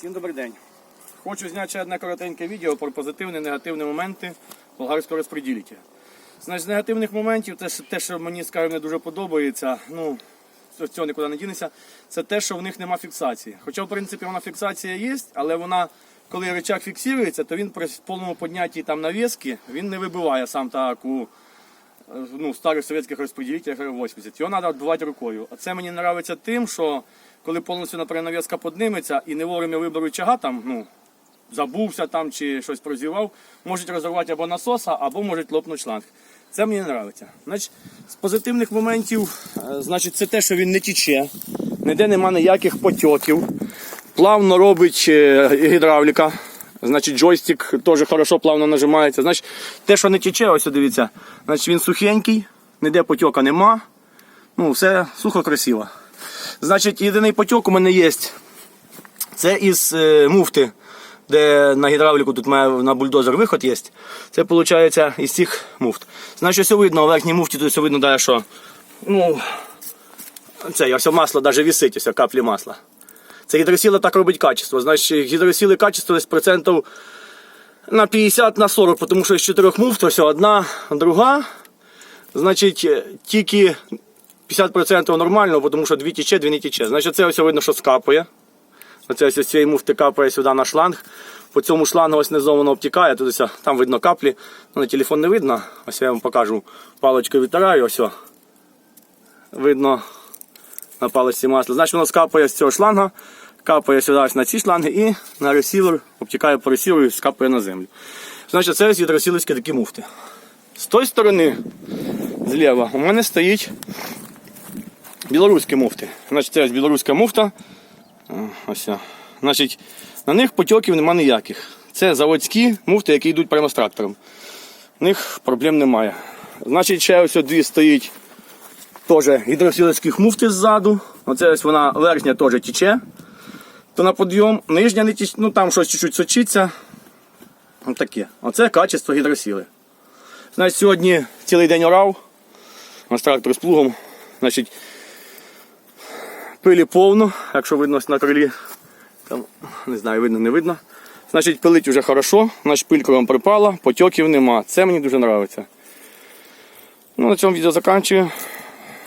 Всім добрий день. Хочу зняти ще одне коротеньке відео про позитивні і негативні моменти болгарського розподілителя. Значить, з негативних моментів, що- те, що мені скажімо, не дуже подобається, ну, цього нікуди не дінеться, це те, що в них нема фіксації. Хоча, в принципі, вона фіксація є, але вона, коли рычаг фіксується, то він при повному піднятті там навіски, він не вибиває сам так у е, ну, старих совєтських розподілителях 80. Його треба відбивати рукою. А це мені подобається тим, що коли повністю наприклад, нав'язка підніметься і не вовремя виберу рычага, там, ну, забувся там чи щось прозівав, можуть розірвати або насоса, або можуть лопнути шланг. Це мені подобається. Значить, з позитивних моментів, е, значить, це те, що він не тіче, ніде нема ніяких потьоків, плавно робить е, гідравліка. Значить, джойстик теж хорошо плавно нажимається. Значить, те, що не тече, ось дивіться, значить він сухенький, ніде потьока нема. Ну, все сухо красиво. Значить, єдиний потьок у мене є. Це із е, муфти, де на гідравліку тут має на бульдозер виход є. Це виходить із цих муфт. Значить, все видно, у верхній муфті тут видно, що ну, це ось масло навіть висить, ось каплі масла. Це гідросіла так робить качество. Значить, гідросіли качество десь процентів на 50 на 40, тому що з чотирьох муфт, ось одна, друга. Значить, е, тільки 50% нормально, тому що дві тіче, дві не тіче. Значить, це ось видно, що скапує. Оце ось з цієї муфти капає сюди на шланг. По цьому шлангу ось низом обтікає, тут ось, там видно каплі. Ну, на телефон не видно. Ось я вам покажу. Паличкою відтираю, ось. Видно на паличці масло. Значить воно скапає з цього шланга, капає сюди на ці шланги і на ресівер, обтікає по ресіверу і скапає на землю. Значить, це гідросілицькі такі муфти. З тої сторони, зліва, у мене стоїть білоруські муфти. Значить, це білоруська муфта. Ось. Значить, на них потьоків нема ніяких. Це заводські муфти, які йдуть прямо з трактором. У них проблем немає. Значить, ще ось дві стоїть теж гідросілицьких муфти ззаду. Оце ось вона верхня теж тіче. То на підйом, нижня не ну там щось чуть-чуть сочиться. Таке. Оце качество гідросіли. Значить, сьогодні цілий день орав. Ось трактор з плугом. Значить, пилі повно, якщо видно на крилі. Там, не знаю, видно, не видно. Значить, пилить вже хорошо, значить пилька вам припала, потьоків нема. Це мені дуже подобається. Ну, на цьому відео закінчую.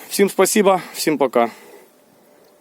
Всім спасибо, всім пока.